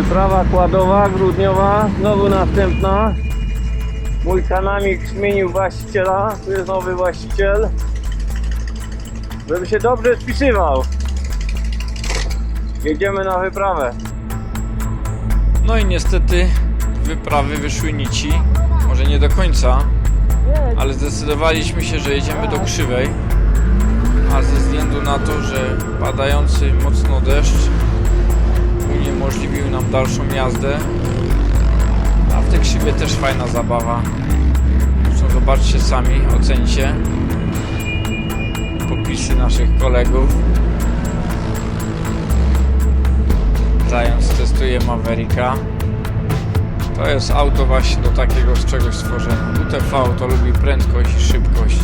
Wyprawa kładowa, grudniowa, znowu następna. Mój kanamik zmienił właściciela, tu jest nowy właściciel. Żeby się dobrze spisywał. Jedziemy na wyprawę. No i niestety wyprawy wyszły nici. Może nie do końca, ale zdecydowaliśmy się, że jedziemy do Krzywej. A ze względu na to, że padający mocno deszcz uniemożliwił nam dalszą jazdę. A w tej Krzywie też fajna zabawa. Zresztą zobaczcie sami, ocencie popisy naszych kolegów. Zając testuje Mavericka. To jest auto właśnie do takiego z czegoś stworzone. UTV to lubi prędkość i szybkość.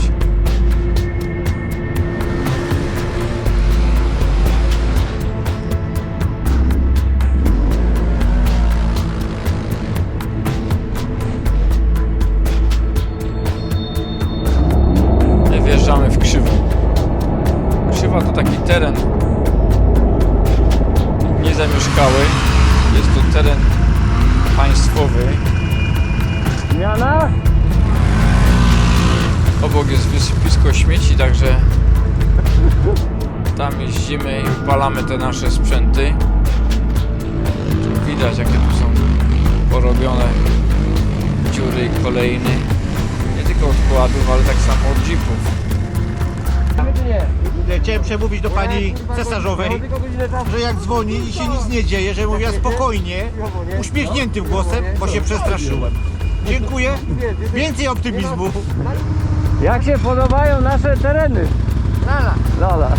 Państwowy. Zmiana? Obok jest wysypisko śmieci, także tam jeździmy i upalamy te nasze sprzęty. Widać jakie tu są porobione dziury i kolejny. Nie tylko od kładów, ale tak samo od jeepów. Chciałem przemówić do pani cesarzowej, że jak dzwoni i się nic nie dzieje, że mówiła spokojnie, uśmiechniętym głosem, bo się przestraszyłem. Dziękuję. Więcej optymizmu. Jak się podobają nasze tereny? Lala. Lala.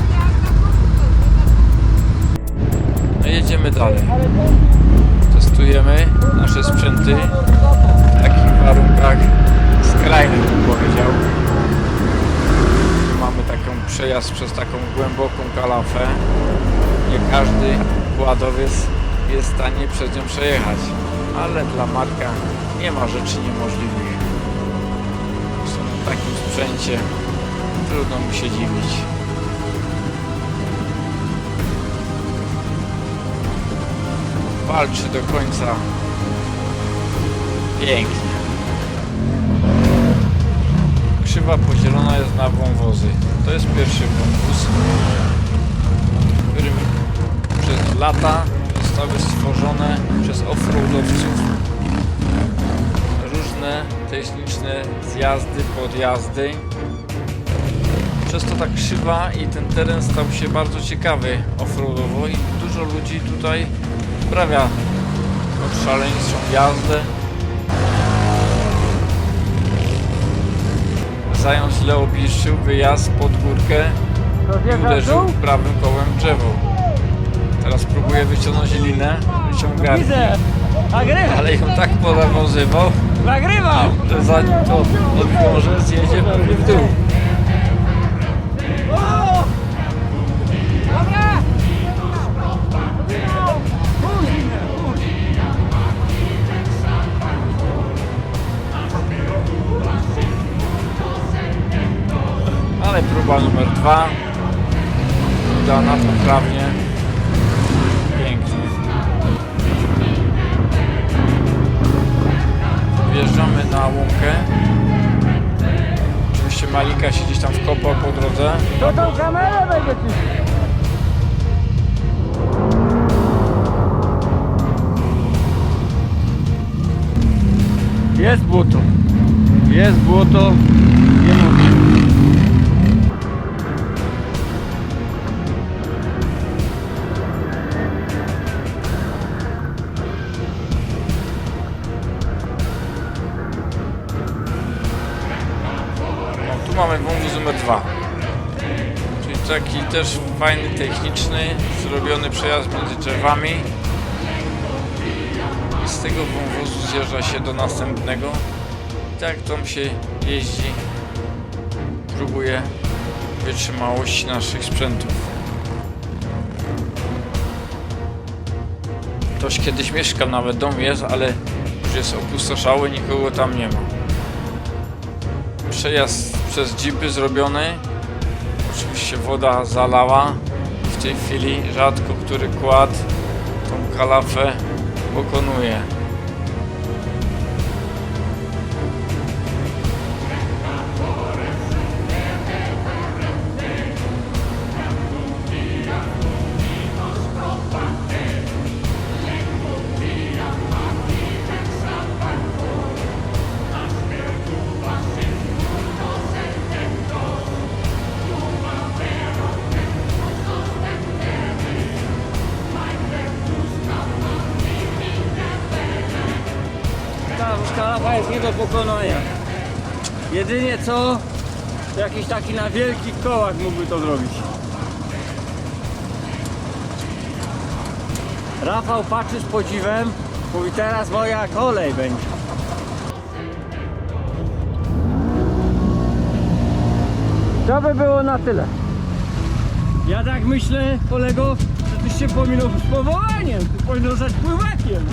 No jedziemy dalej. Testujemy nasze sprzęty w takich warunkach skrajnych bym powiedział. Przejazd przez taką głęboką kalafę. Nie każdy kładowiec jest w stanie przez nią przejechać, ale dla Marka nie ma rzeczy niemożliwych. Zresztą na takim sprzęcie trudno mu się dziwić. walczy do końca. Pięknie. Krzywa podzielona jest na wąwozy. To jest pierwszy wąwóz, którym przez lata zostały stworzone przez offroadowców różne techniczne zjazdy, podjazdy. Przez to ta krzywa i ten teren stał się bardzo ciekawy offroadowo i dużo ludzi tutaj uprawia tą szaleńczą jazdę. Zając źle obliczył wyjazd pod górkę i uderzył prawym kołem drzewo. Teraz próbuje wyciągnąć linę, wyciąga, Widzę. Nagrywa. ale ją tak Nagrywam. że zanim to odwiąże, zjedzie pewnie w dół. Próba numer dwa udana poprawnie. Pięknie. Wjeżdżamy na łąkę. Oczywiście Malika się gdzieś tam wkopał po drodze. To tą kamerę będzie ci. Jest błoto. Jest błoto. Taki też fajny, techniczny, zrobiony przejazd między drzewami. Z tego wąwozu zjeżdża się do następnego. I tak tam się jeździ. Próbuje wytrzymałości naszych sprzętów. Ktoś kiedyś mieszkał, nawet dom jest, ale już jest opustoszały, nikogo tam nie ma. Przejazd przez jeepy zrobiony. Oczywiście woda zalała. W tej chwili rzadko który kład tą kalafę pokonuje. Ta szkalafa jest nie do pokonania. Jedynie co, jakiś taki na wielkich kołach mógłby to zrobić. Rafał patrzy z podziwem, mówi teraz moja kolej będzie. To by było na tyle. Ja tak myślę, kolego, że tyś się pominął z powołaniem, ty powinno zostać pływakiem.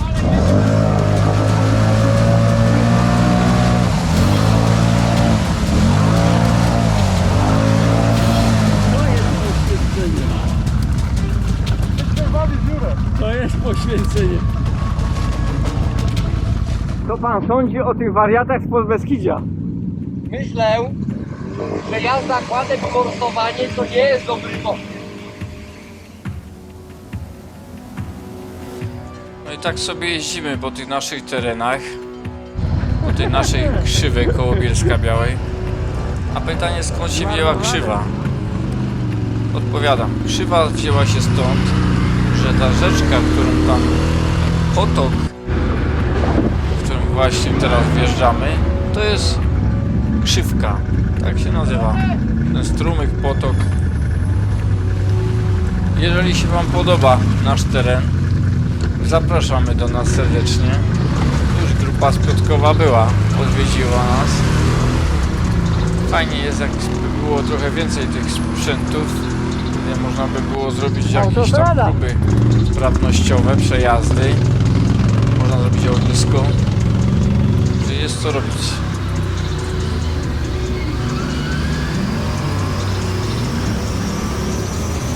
Pan sądzi o tych wariatach z Podbeskidzia? Myślę, że jazda kładem i morsowanie to nie jest dobry pomysł. No i tak sobie jeździmy po tych naszych terenach, po tej naszej krzywej koło Bielska Białej. A pytanie skąd się wzięła krzywa? Odpowiadam. Krzywa wzięła się stąd, że ta rzeczka, którą tam potok, właśnie teraz wjeżdżamy, to jest krzywka. Tak się nazywa. Ten strumyk, potok. Jeżeli się Wam podoba nasz teren, Zapraszamy do nas serdecznie. Już grupa spotkowa była, odwiedziła nas. Fajnie jest, jakby było trochę więcej tych sprzętów, można by było zrobić jakieś tam próby sprawnościowe, przejazdy. Można zrobić ognisko. Jest co robić.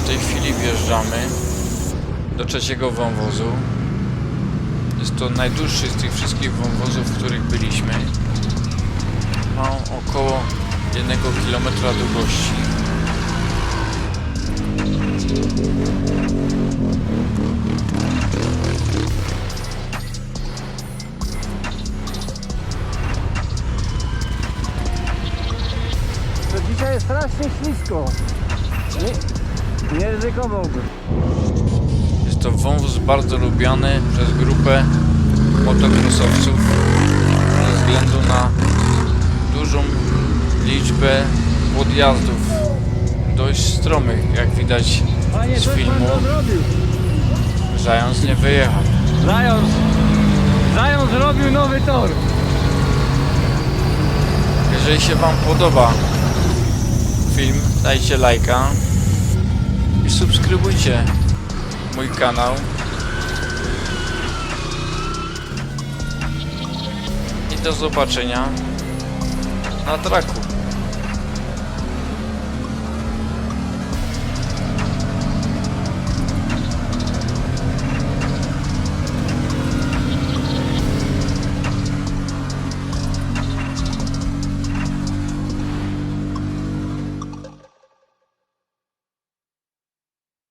W tej chwili wjeżdżamy do trzeciego wąwozu. Jest to najdłuższy z tych wszystkich wąwozów, w których byliśmy. Ma około 1 km długości. Jest strasznie ślisko. Nie, nie ryzykowałbym. Jest to wąwóz bardzo lubiany przez grupę motokrosowców ze względu na dużą liczbę podjazdów. Dość stromych, jak widać z filmu. Zając nie wyjechał. Zając, Zając zrobił nowy tor. Jeżeli się Wam podoba film, dajcie lajka i subskrybujcie mój kanał. I do zobaczenia na traku.